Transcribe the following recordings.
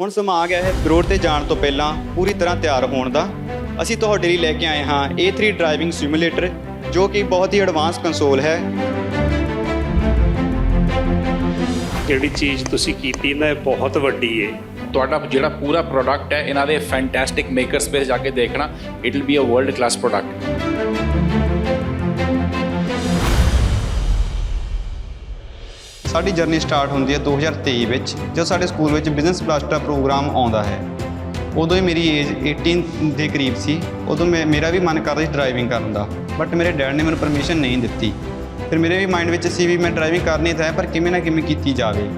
ਹੁਣ ਸਮਾਂ ਆ ਗਿਆ ਹੈ ਰੋਡ ਤੇ ਜਾਣ ਤੋਂ ਪਹਿਲਾਂ ਪੂਰੀ ਤਰ੍ਹਾਂ ਤਿਆਰ ਹੋਣ ਦਾ। ਅਸੀਂ ਤੁਹਾਡੇ ਲਈ ਲੈ ਕੇ ਆਏ ਹਾਂ A3 ਡਰਾਈਵਿੰਗ ਸਿਮੂਲੇਟਰ ਜੋ ਕਿ ਬਹੁਤ ਹੀ ਐਡਵਾਂਸ ਕੰਸੋਲ ਹੈ। ਜਿਹੜੀ ਚੀਜ਼ ਤੁਸੀਂ ਕੀਤੀ ਨਾ ਇਹ ਬਹੁਤ ਵੱਡੀ ਹੈ ਤੁਹਾਡਾ ਜਿਹੜਾ ਪੂਰਾ ਪ੍ਰੋਡਕਟ ਹੈ ਇਹਨਾਂ ਦੇ ਫੈਂਟੈਸਟਿਕ ਮੇਕਰ ਸਪੇਸ ਜਾ ਕੇ ਦੇਖਣਾ it will be a world class product ਸਾਡੀ ਜਰਨੀ ਸਟਾਰਟ ਹੁੰਦੀ ਹੈ 2023 ਵਿੱਚ, ਜਦੋਂ ਸਾਡੇ ਸਕੂਲ ਵਿੱਚ ਬਿਜ਼ਨਸ ਬਲਾਸਟਰ ਪ੍ਰੋਗਰਾਮ ਆਉਂਦਾ ਹੈ। ਉਦੋਂ ਹੀ ਮੇਰੀ ਏਜ 18 ਦੇ ਕਰੀਬ ਸੀ। ਉਦੋਂ ਮੈਂ, ਮੇਰਾ ਵੀ ਮਨ ਕਰਦਾ ਸੀ ਡਰਾਈਵਿੰਗ ਕਰਨ ਦਾ ਬਟ ਮੇਰੇ ਡੈਡ ਨੇ ਮੈਨੂੰ ਪਰਮਿਸ਼ਨ ਨਹੀਂ ਦਿੱਤੀ। ਫਿਰ ਮੇਰੇ ਵੀ ਮਾਈਂਡ ਵਿੱਚ ਸੀ ਵੀ ਮੈਂ ਡਰਾਈਵਿੰਗ ਕਰਨੀ ਤਾਂ ਹੈ, ਪਰ ਕਿਵੇਂ ਨਾ ਕਿਵੇਂ ਕੀਤੀ ਜਾਵੇ।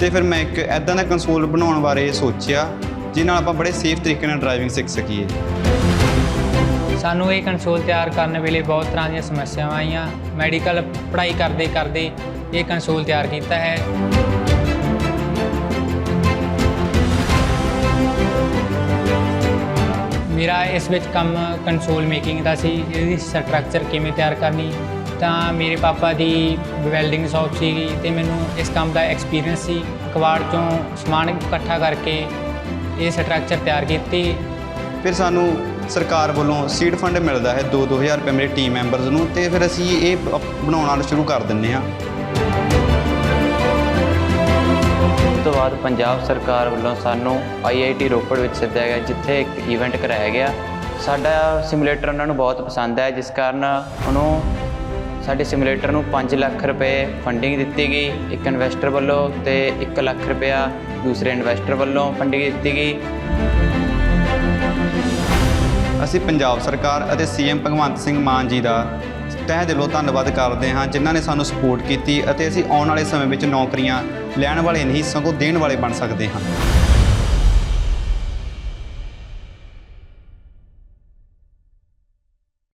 ਤੇ ਫਿਰ ਮੈਂ ਇੱਕ ਐਦਾਂ ਦਾ ਕੰਸੋਲ ਬਣਾਉਣ ਬਾਰੇ ਸੋਚਿਆ ਜਿਸ ਨਾਲ ਆਪਾਂ ਬੜੇ ਸੇਫ ਤਰੀਕੇ ਨਾਲ ਡਰਾਈਵਿੰਗ ਸਿੱਖ ਸਕੀਏ। ਸਾਨੂੰ ਇਹ ਕੰਸੋਲ ਤਿਆਰ ਕਰਨ ਵੇਲੇ ਬਹੁਤ ਤਰ੍ਹਾਂ ਦੀਆਂ ਸਮੱਸਿਆਵਾਂ ਆਈਆਂ। ਮੈਡੀਕਲ ਪੜ੍ਹਾਈ ਕਰਦੇ ਕਰਦੇ ਇਹ ਕੰਸੋਲ ਤਿਆਰ ਕੀਤਾ ਹੈ। ਮੇਰਾ ਇਸ ਵਿੱਚ ਕੰਮ ਕੰਸੋਲ ਮੇਕਿੰਗ ਦਾ ਸੀ, ਇਹਦੀ ਸਟਰਕਚਰ ਕਿਵੇਂ ਤਿਆਰ ਕਰਨੀ, ਤਾਂ ਮੇਰੇ ਪਾਪਾ ਦੀ ਵੈਲਡਿੰਗ ਸ਼ਾਪ ਸੀਗੀ ਤੇ ਮੈਨੂੰ ਇਸ ਕੰਮ ਦਾ ਐਕਸਪੀਰੀਅੰਸ ਸੀ। ਕਬਾੜ ਚੋਂ ਸਮਾਨ ਇਕੱਠਾ ਕਰਕੇ ਇਹ ਸਟਰਕਚਰ ਤਿਆਰ ਕੀਤੀ। ਫਿਰ ਸਾਨੂੰ ਸਰਕਾਰ ਵੱਲੋਂ ਸੀਡ ਫੰਡ ਮਿਲਦਾ ਹੈ 2-2000 ਰੁਪਏ ਮੇਰੇ ਟੀਮ ਮੈਂਬਰਸ ਨੂੰ, ਤੇ ਫਿਰ ਅਸੀਂ ਇਹ ਬਣਾਉਣਾ ਸ਼ੁਰੂ ਕਰ ਦਿੰਨੇ ਹਾਂ। ਤੋਂ ਬਾਅਦ ਪੰਜਾਬ ਸਰਕਾਰ ਵੱਲੋਂ ਸਾਨੂੰ ਆਈਆਈਟੀ ਰੋਪੜ ਵਿੱਚ ਸੱਦਿਆ ਗਿਆ, ਜਿੱਥੇ ਇੱਕ ਇਵੈਂਟ ਕਰਾਇਆ ਗਿਆ। ਸਾਡਾ ਸਿਮੂਲੇਟਰ ਉਹਨਾਂ ਨੂੰ ਬਹੁਤ ਪਸੰਦ ਆਇਆ ਜਿਸ ਕਾਰਨ ਉਹਨੂੰ ਸਾਡੇ ਸਿਮੂਲੇਟਰ ਨੂੰ 5 ਲੱਖ ਰੁਪਏ ਫੰਡਿੰਗ ਦਿੱਤੀ ਗਈ। ਇੱਕ ਇਨਵੈਸਟਰ ਵੱਲੋਂ ਤੇ 1 ਲੱਖ ਰੁਪਇਆ ਦੂਸਰੇ ਇਨਵੈਸਟਰ ਵੱਲੋਂ ਫੰਡਿੰਗ ਦਿੱਤੀ ਗਈ। ਅਸੀਂ ਪੰਜਾਬ ਸਰਕਾਰ ਅਤੇ ਸੀਐਮ ਭਗਵੰਤ ਸਿੰਘ ਮਾਨ ਜੀ ਦਾ ਤਹਿ ਦਿਲੋਂ ਧੰਨਵਾਦ ਕਰਦੇ ਹਾਂ ਜਿਨ੍ਹਾਂ ਨੇ ਸਾਨੂੰ ਸਪੋਰਟ ਕੀਤੀ ਅਤੇ ਅਸੀਂ ਆਉਣ ਵਾਲੇ ਸਮੇਂ ਵਿੱਚ ਨੌਕਰੀਆਂ ਲੈਣ ਵਾਲੇ ਨਹੀਂ, ਸਗੋਂ ਦੇਣ ਵਾਲੇ ਬਣ ਸਕਦੇ ਹਾਂ।